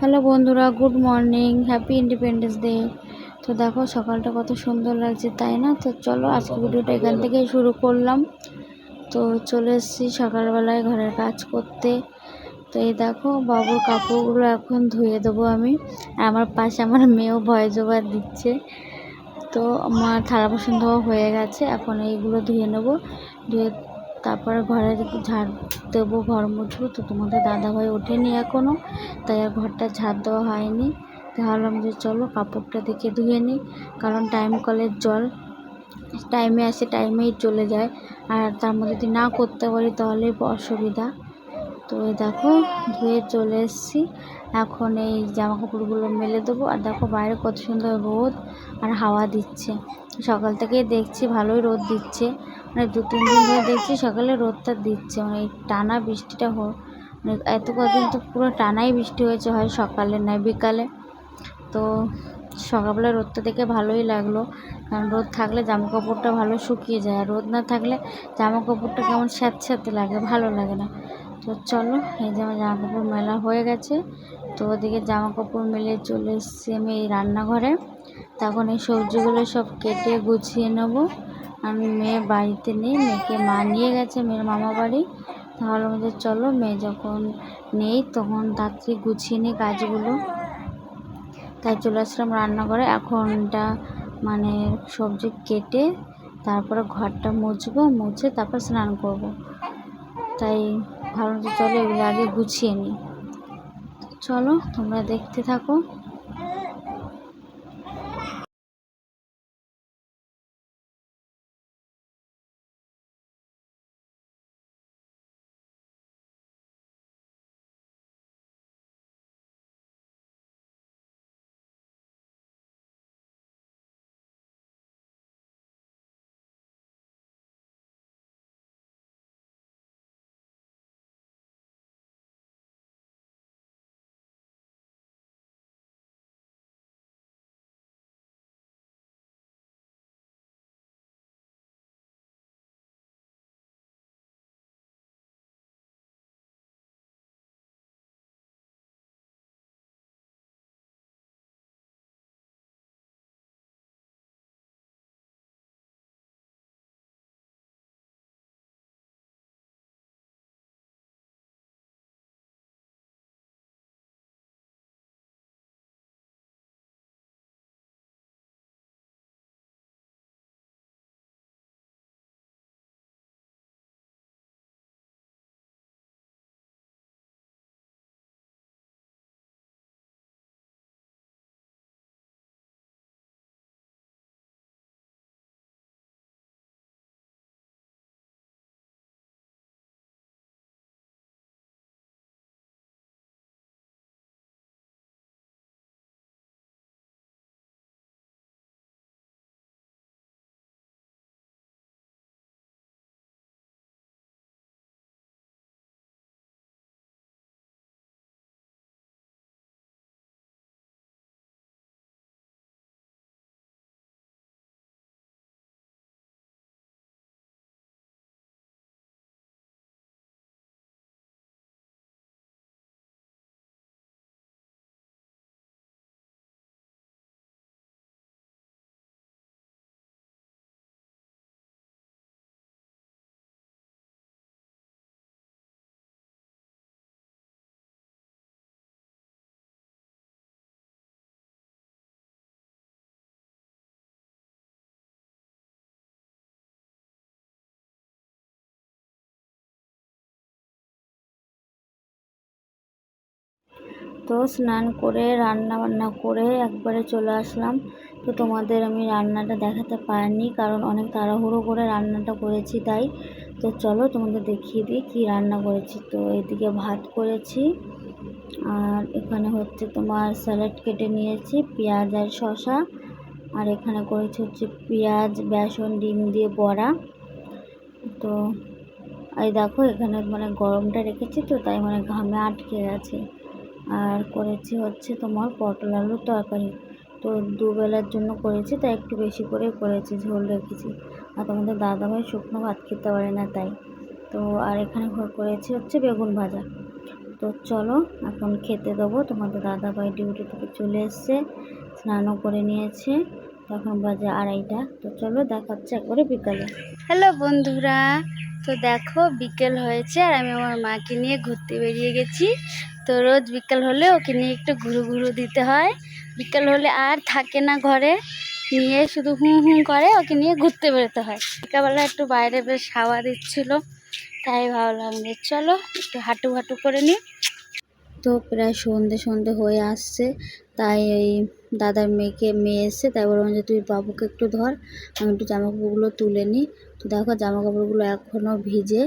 Hello বন্ধুরা, good morning, happy independence day. তো দেখো, সকালটা কত সুন্দর লাগছে, তাই না? তো চলো, আজকে ভিডিওটা এখান থেকেই শুরু করলাম। তো চলে এসেছি সকালবেলায় ঘরের কাজ করতে। তো এই দেখো, বাবুর কাপড়গুলো এখন ধুয়ে দেবো আমি। আমার পাশে আমার মেয়েও ভয় জোগাড় দিচ্ছে। তো আমার থালা বাসন হয়ে গেছে, এখন এইগুলো ধুয়ে নেব। ধুয়ে তারপরে ঘরে ঝাড় দেবো ঘর মুছবো। তো তোমাদের দাদাভাই ওঠেনি এখনও তাই আর ঘরটা ঝাড় দেওয়া হয়নি। ভাবলাম যে চলো কাপড়টা দেখে ধুয়ে নিই, কারণ টাইম কলের জল। টাইমে আসে, টাইমেই চলে যায়। আর তার মধ্যে যদি না করতে পারি তাহলে অসুবিধা। তো দেখো ধুয়ে চলে এসেছি। এখন এই জামা কাপড়গুলো মেলে দেবো। আর দেখো বাইরে কত সুন্দর রোদ আর হাওয়া দিচ্ছে। সকাল থেকেই দেখছি ভালোই রোদ দিচ্ছে। মানে দু, তিন দিন ধরে দেখছি সকালে রোদটা দিচ্ছে। মানে এই টানা বৃষ্টিটা হো মানে এত কদিন তো পুরো টানাই বৃষ্টি হয়েছে হয় সকালে নয়, বিকালে। তো সকালবেলা রোদটা দেখে ভালোই লাগল। কারণ রোদ থাকলে জামা কাপড়টা ভালো শুকিয়ে যায়। আর রোদ না থাকলে জামা কাপড়টা কেমন স্যাঁতস্যাঁতে লাগে, ভালো লাগে না। তো চলো, এই যে আমার জামা কাপড় মেলা হয়ে গেছে। তো ওদিকে জামা কাপড় মেলে চলে এসেছি আমি এই রান্নাঘরে। তখন এই সবজিগুলো সব কেটে গুছিয়ে নেব। আমি মেয়ে বাড়িতে নেই, মেয়েকে মা নিয়ে গেছে, মেয়ের মামা বাড়ি। তাহলে আমাদের চলো, মেয়ে যখন নেই তখন তাড়াতাড়ি গুছিয়ে নিই কাজগুলো। তাই চলে আসলাম রান্নাঘরে। এখনটা মানে সবজি কেটে তারপরে ঘরটা মুছবো, মুছে তারপর স্নান করব। তাই ভাবলাম যে চলো এগুলো আগে গুছিয়ে নিই চলো তোমরা দেখতে থাকো। তো স্নান করে রান্না বান্না করে একবারে চলে আসলাম। তো তোমাদের আমি রান্নাটা দেখাতে পারিনি, কারণ অনেক তাড়াহুড়ো করে রান্নাটা করেছি তাই। তো চলো তোমাদের দেখিয়ে দিই কী রান্না করেছি। তো এদিকে ভাত করেছি, আর এখানে হচ্ছে তোমার স্যালাড কেটে নিয়েছি, পেঁয়াজ আর শশা আর এখানে করেছি হচ্ছে পেঁয়াজ, বেসন, ডিম দিয়ে বড়া। তো এই দেখো এখানে মানে গরমটা রেখেছি তো, তাই মানে ঘামে আটকে গেছে। আর করেছি হচ্ছে তোমার পটল আলুর তরকারি। তো দুবেলার জন্য করেছি, তাই একটু বেশি করে করেছি, ঝোল রেখেছি। আর তোমাদের দাদাভাই শুকনো ভাত খেতে পারে না তাই। তো আর এখানে করেছি হচ্ছে বেগুন ভাজা। তো চলো, এখন খেতে দেবো। তোমাদের দাদা ভাই ডিউটি থেকে চলে এসছে, স্নানও করে নিয়েছে। তখন বাজে আড়াইটা। তো চলো, দেখাচ্ছে একবারে বিকালে। হ্যালো বন্ধুরা, তো দেখো বিকেল হয়েছে আর আমি আমার মাকে নিয়ে ঘুরতে বেরিয়ে গেছি। তো রোজ বিকাল হলে ওকে নিয়ে একটু ঘুরু ঘুরু দিতে হয়। বিকেল হলে আর থাকে না ঘরে। নিয়ে শুধু হুম হুম করে ওকে নিয়ে ঘুরতে বেরোতে হয়। বিকালবেলা একটু বাইরে বেশ হাওয়া দিচ্ছিল, তাই ভাবলাম যে চলো একটু হাঁটু হাঁটু করে নিই। তো প্রায় সন্ধে সন্ধে হয়ে আসছে, তাই এই দাদার মেয়েকে, মেয়ে এসছে, তাই বললাম যে তুই বাবুকে একটু ধর, আমি একটু জামা কাপড়গুলো তুলে নিই। তো দেখো জামা কাপড়গুলো এখনও ভিজে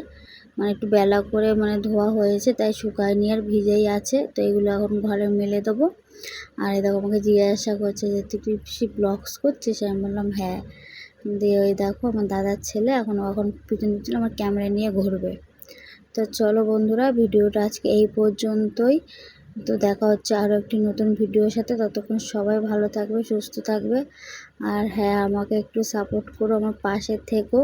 মানে একটু বেলা করে মানে ধোয়া হয়েছে, তাই শুকায় নিয়ে আর ভিজেই আছে। তো এগুলো এখন ঘরে মেলে দেবো। আর এই দেখো আমাকে জিজ্ঞাসা করছে যে, তুই সে ব্লগস করছিস? আমি বললাম হ্যাঁ। দিয়ে ওই দেখো আমার দাদার ছেলে এখন এখন পিছন পিছন আমার ক্যামেরা নিয়ে ঘুরবে। তো চলো বন্ধুরা, ভিডিওটা আজকে এই পর্যন্তই। তো দেখা হচ্ছে আরও একটি নতুন ভিডিওর সাথে। ততক্ষণ সবাই ভালো থাকবে, সুস্থ থাকবে। আর হ্যাঁ আমাকে একটু সাপোর্ট করো আমার পাশে থেকো।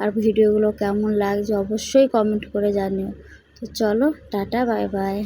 আর ভিডিওগুলো কেমন লাগছে অবশ্যই কমেন্ট করে জানিও। তো চলো, টাটা বাই বাই